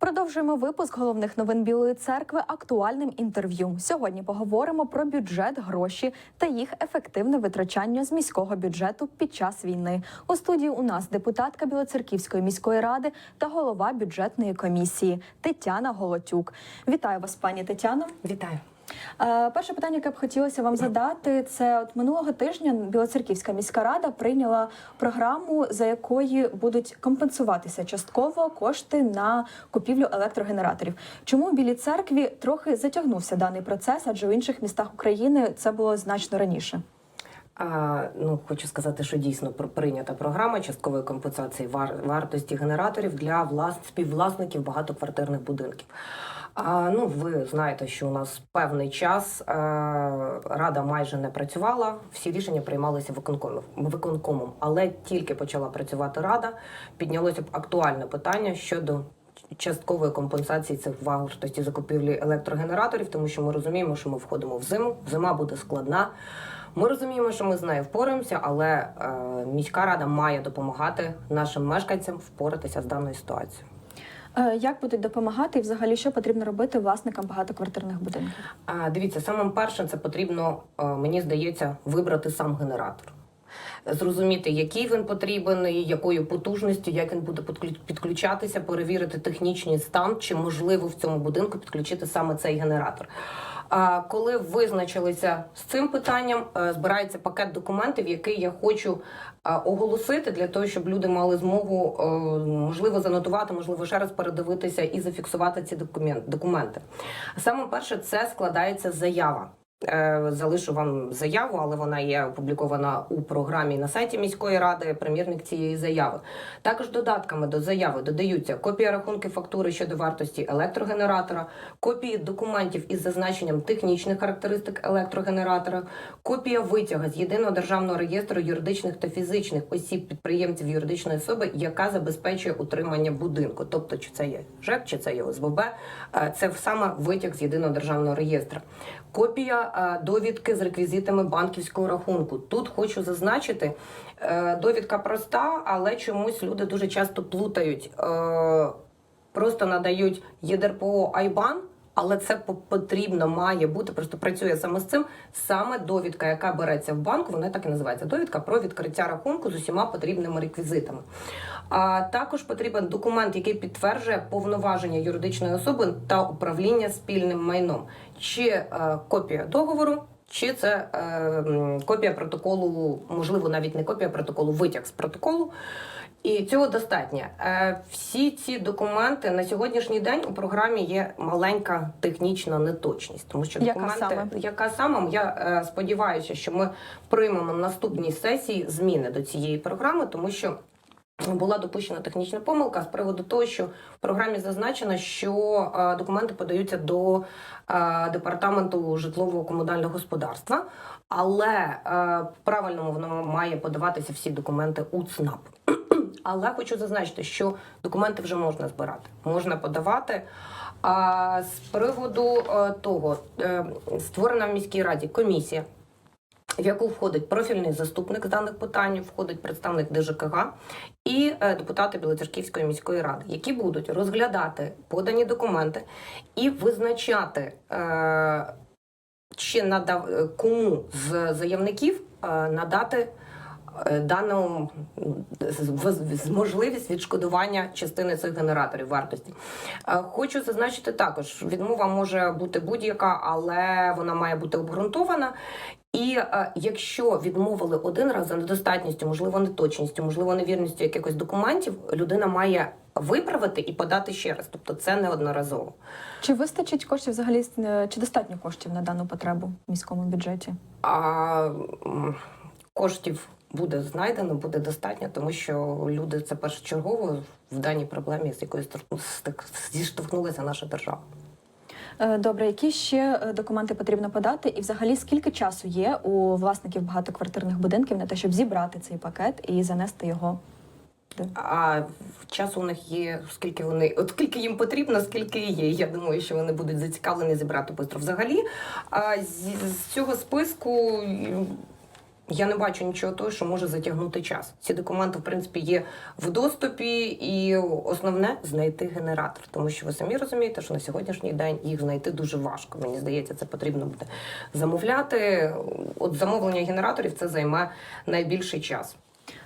Продовжуємо випуск головних новин Білої церкви актуальним інтерв'ю. Сьогодні поговоримо про бюджет, гроші та їх ефективне витрачання з міського бюджету під час війни. У студії у нас депутатка Білоцерківської міської ради та голова бюджетної комісії Тетяна Голотюк. Вітаю вас, пані Тетяно. Вітаю. Е, Перше питання, яке б хотілося вам задати, це от минулого тижня Білоцерківська міська рада прийняла програму, за якою будуть компенсуватися частково кошти на купівлю електрогенераторів. Чому в Білій церкві трохи затягнувся даний процес, адже в інших містах України це було значно раніше. А, ну, хочу сказати, що дійсно пр- прийнята програма часткової компенсації вар- вартості генераторів для влас... співвласників багатоквартирних будинків. Ну, ви знаєте, що у нас певний час е, рада майже не працювала, всі рішення приймалися виконкомом, виконкомом. Але тільки почала працювати рада, піднялося б актуальне питання щодо часткової компенсації цих вартості закупівлі електрогенераторів, тому що ми розуміємо, що ми входимо в зиму. Зима буде складна. Ми розуміємо, що ми з нею впораємося, але е, міська рада має допомагати нашим мешканцям впоратися з даною ситуацією. Е, Як будуть допомагати, і взагалі що потрібно робити власникам багатоквартирних будинків? А, дивіться, самим першим це потрібно, е, мені здається, вибрати сам генератор. Зрозуміти, який він потрібен, якою потужністю, як він буде підклю- підключатися, перевірити технічний стан, чи можливо в цьому будинку підключити саме цей генератор. А коли визначилися з цим питанням, е, збирається пакет документів, який я хочу е, оголосити для того, щоб люди мали змогу е, можливо занотувати, можливо, ще раз передивитися і зафіксувати ці докумен- документи. Саме перше, це складається заява. Е, Залишу вам заяву, але вона є опублікована у програмі на сайті міської ради. Примірник цієї заяви. Також додатками до заяви додаються копія рахунки фактури щодо вартості електрогенератора, копії документів із зазначенням технічних характеристик електрогенератора, копія витяга з єдиного державного реєстру юридичних та фізичних осіб підприємців юридичної особи, яка забезпечує утримання будинку. Тобто, чи це є ЖЕК, чи це є ОСББ, е, це саме витяг з єдиного державного реєстру. Копія довідки з реквізитами банківського рахунку. Тут хочу зазначити, е, довідка проста, але чомусь люди дуже часто плутають. Е, Просто надають ЄДРПО Айбан, але це по- потрібно має бути. Просто працює саме з цим. Саме довідка, яка береться в банку, вона так і називається. Довідка про відкриття рахунку з усіма потрібними реквізитами. А також потрібен документ, який підтверджує повноваження юридичної особи та управління спільним майном, чи е, копія договору. Чи це е, копія протоколу, можливо, навіть не копія протоколу, витяг з протоколу. І цього достатньо. Е, всі ці документи на сьогоднішній день у програмі є маленька технічна неточність, тому що Яка документи, саме? яка саме я е, сподіваюся, що ми приймемо на наступній сесії зміни до цієї програми, тому що. Була допущена технічна помилка з приводу того, що в програмі зазначено, що е, документи подаються до е, департаменту житлово-комунального господарства, але е, правильно воно має подаватися всі документи у ЦНАП. Але хочу зазначити, що документи вже можна збирати, можна подавати. А з приводу е, того, е, створена в міській раді комісія, в яку входить профільний заступник з даних питань, входить представник ДЖКГ і е, депутати Білоцерківської міської ради, які будуть розглядати подані документи і визначати, чи надав кому з заявників надати. Е, Дану можливість відшкодування частини цих генераторів вартості. Е, Хочу зазначити також, відмова може бути будь-яка, але вона має бути обґрунтована. І е, якщо відмовили один раз за недостатністю, можливо, неточністю, можливо, невірністю якихось документів, людина має виправити і подати ще раз. Тобто це неодноразово. Чи вистачить коштів взагалі чи достатньо коштів на дану потребу в міському бюджеті? А коштів буде знайдено, буде достатньо, тому що люди це першочергово в даній проблемі, з якою зіштовхнулася наша держава. Е, Добре, які ще е, документи потрібно подати, і взагалі скільки часу є у власників багатоквартирних будинків на те, щоб зібрати цей пакет і занести його? А час у них є, скільки вони, от скільки їм потрібно, скільки є. Я думаю, що вони будуть зацікавлені зібрати швидко. Взагалі, а з, з цього списку я не бачу нічого того, що може затягнути час. Ці документи, в принципі, є в доступі, і основне знайти генератор, тому що ви самі розумієте, що на сьогоднішній день їх знайти дуже важко. Мені здається, це потрібно буде замовляти. От замовлення генераторів це займе найбільший час.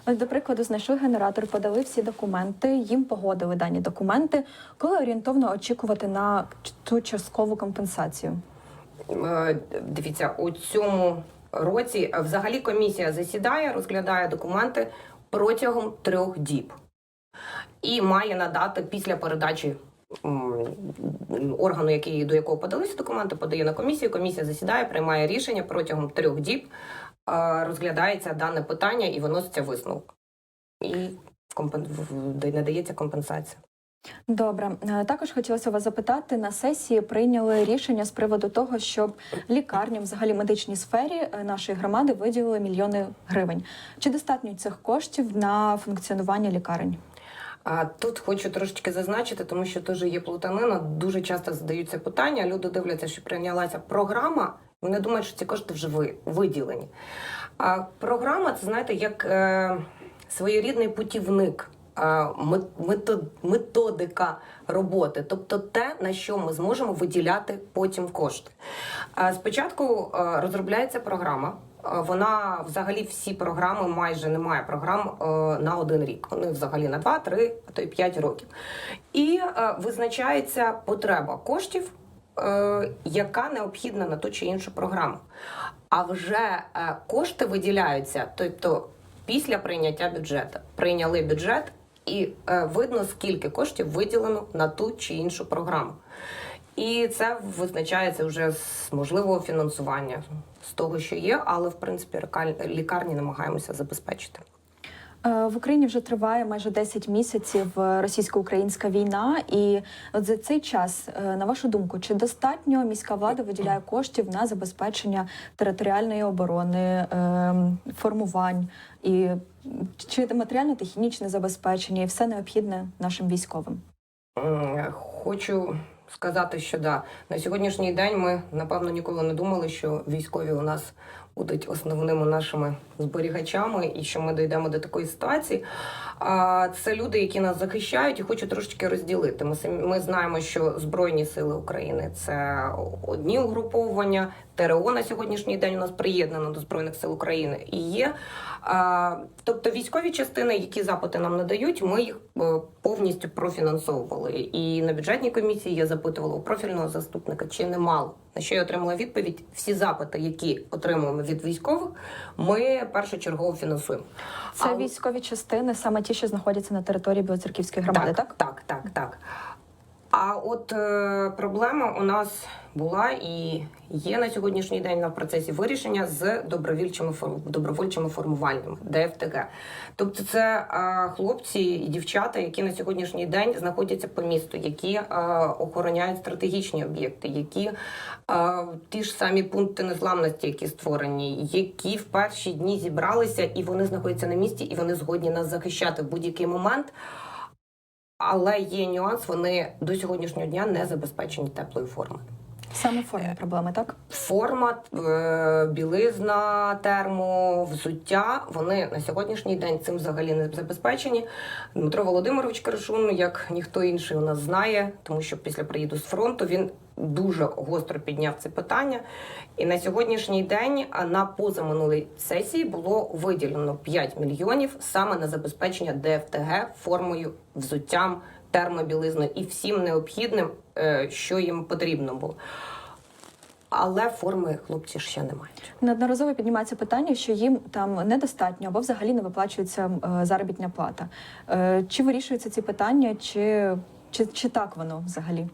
Ось, до прикладу, знайшли генератор, подали всі документи, їм погодили дані документи. Коли орієнтовно очікувати на ту часткову компенсацію? Е, Дивіться, у цьому році е, взагалі комісія засідає, розглядає документи протягом трьох діб і має надати після передачі. Органу, який до якого подалися документи, подає на комісію. Комісія засідає, приймає рішення протягом трьох діб. е, Розглядається дане питання і виноситься висновок. І надається компенсація. Добре, Е, також хотілося вас запитати на сесії. Прийняли рішення з приводу того, щоб лікарням, взагалі медичній сфері е, нашої громади виділили мільйони гривень. Чи достатньо цих коштів на функціонування лікарень? А тут хочу трошечки зазначити, тому що теж є плутанина. Дуже часто задаються питання. Люди дивляться, що прийнялася програма. Вони думають, що ці кошти вже виділені. А програма це знаєте, як е, своєрідний путівник. Е, мет- метод- Методика роботи, тобто те, на що ми зможемо виділяти потім кошти. Е, Спочатку е, розробляється програма. Вона взагалі всі програми майже немає програм на один рік. Вони взагалі на 2, 3, а то й 5 років. І визначається потреба коштів, яка необхідна на ту чи іншу програму. А вже кошти виділяються, тобто після прийняття бюджету. Прийняли бюджет, і е, видно, скільки коштів виділено на ту чи іншу програму. І це визначається вже з можливого фінансування з того, що є, але в принципі лікар- лікарні намагаємося забезпечити. Е, В Україні вже триває майже 10 місяців е, російсько-українська війна, і от за цей час, е, на вашу думку, чи достатньо міська влада виділяє коштів на забезпечення територіальної оборони, формувань і чи матеріально-технічне забезпечення і все необхідне нашим військовим? Хочу сказати, що да, на сьогоднішній день ми напевно ніколи не думали, що військові у нас будуть основними нашими зберігачами, і що ми дійдемо до такої ситуації. А це люди, які нас захищають, і хочу трошечки розділити. Ми ми знаємо, що Збройні сили України це одні угруповання. ТРО на сьогоднішній день у нас приєднано до Збройних сил України і є. Тобто військові частини, які запити нам надають, ми їх е, повністю профінансовували. І на бюджетній комісії я запитувала у профільного заступника, чи немало. На що я отримала відповідь: всі запити, які отримуємо від військових, ми першочергово фінансуємо. Це А- військові частини, саме ті, що знаходяться на території Білоцерківської громади, так? Так, так, так. А от е, проблема у нас була і є на сьогоднішній день на процесі вирішення з добровільчими добровольчими формуваннями ДФТГ. Тобто, це е, хлопці і дівчата, які на сьогоднішній день знаходяться по місту, які е, охороняють стратегічні об'єкти, які е, ті ж самі пункти незламності, які створені, які в перші дні зібралися, і вони знаходяться на місці, і вони згодні нас захищати в будь-який момент. Але є нюанс, вони до сьогоднішнього дня не забезпечені теплою формою. Саме форма проблеми, так? Форма, е, білизна, термо, взуття. Вони на сьогоднішній день цим взагалі не забезпечені. Дмитро Володимирович Кришун, як ніхто інший у нас знає, тому що після приїду з фронту він дуже гостро підняв це питання. І на сьогоднішній день на позаминулій сесії було виділено 5 мільйонів саме на забезпечення ДФТГ формою, взуттям, термобілизною і всім необхідним, е, що їм потрібно було. Але форми хлопці ще не мають. Неодноразово піднімається питання, що їм там недостатньо або взагалі не виплачується е, заробітня плата. Е, Чи вирішуються ці питання, чи, чи, чи так воно взагалі?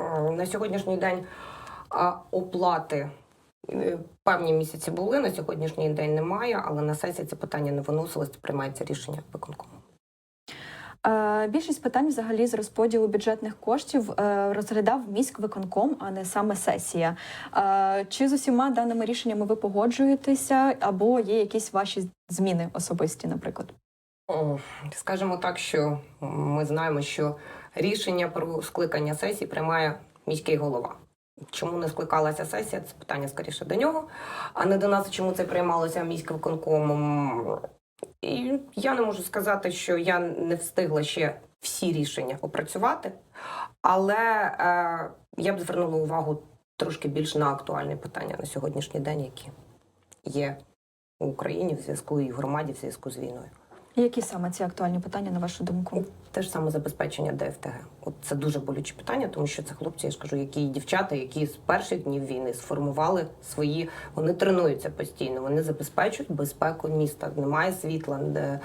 Е, На сьогоднішній день оплати е, певні місяці були, на сьогоднішній день немає, але на сесії це питання не виносилось, приймається рішення виконкому. Е, Більшість питань взагалі з розподілу бюджетних коштів розглядав міськвиконком, а не саме сесія. Чи з усіма даними рішеннями ви погоджуєтеся, або є якісь ваші зміни особисті, наприклад? Скажімо так, що ми знаємо, що рішення про скликання сесії приймає міський голова. Чому не скликалася сесія? Це питання скоріше до нього, а не до нас, чому це приймалося міськвиконкомом. І я не можу сказати, що я не встигла ще всі рішення опрацювати, але е, я б звернула увагу трошки більш на актуальні питання на сьогоднішній день, які є у Україні в зв'язку і в громаді в зв'язку з війною. Які саме ці актуальні питання, на вашу думку? Те ж саме забезпечення ДФТГ. От це дуже болюче питання, тому що це хлопці, я ж кажу, які дівчата, які з перших днів війни сформували свої, вони тренуються постійно, вони забезпечують безпеку міста. Немає світла, де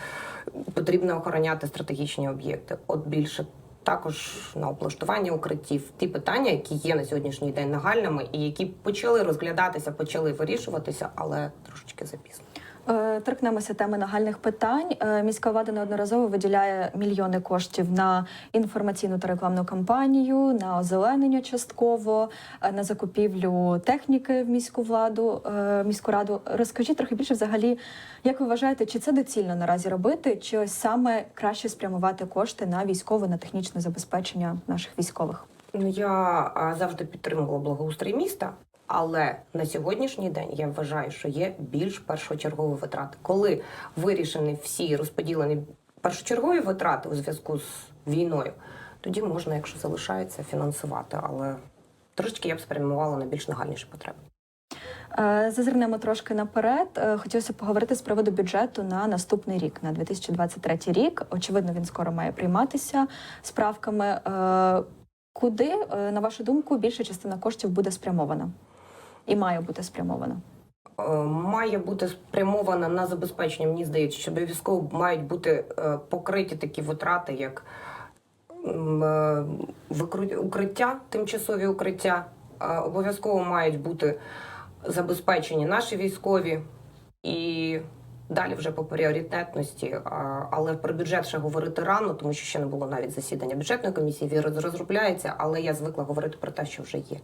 потрібно охороняти стратегічні об'єкти. От більше. Також на облаштування укриттів ті питання, які є на сьогоднішній день нагальними, і які почали розглядатися, почали вирішуватися, але трошечки запізно. Е, Торкнемося теми нагальних питань. Е, Міська влада неодноразово виділяє мільйони коштів на інформаційну та рекламну кампанію, на озеленення частково, е, на закупівлю техніки в міську владу, міську раду. Розкажіть трохи більше взагалі, як ви вважаєте, чи це доцільно наразі робити, чи ось саме краще спрямувати кошти на військове, на технічне забезпечення наших військових? Ну, я завжди підтримувала благоустрій міста, але на сьогоднішній день я вважаю, що є більш першочергові витрати. Коли вирішені всі розподілені першочергові витрати у зв'язку з війною, тоді можна, якщо залишається, фінансувати. Але трошечки я б спрямувала на більш нагальніші потреби. Е, Зазирнемо трошки наперед. Е, Хотілося поговорити з приводу бюджету на наступний рік, на 2023 рік. Очевидно, він скоро має прийматися справками. Е, Куди, на вашу думку, більша частина коштів буде спрямована і має бути спрямована? Е, має бути спрямована на забезпечення. Мені здається, що обов'язково мають бути е, покриті такі витрати, як е, укриття, тимчасові укриття. Обов'язково мають бути забезпечені наші військові і. Далі вже по пріоритетності, але про бюджет ще говорити рано, тому що ще не було навіть засідання бюджетної комісії. Він розробляється, але я звикла говорити про те, що вже є.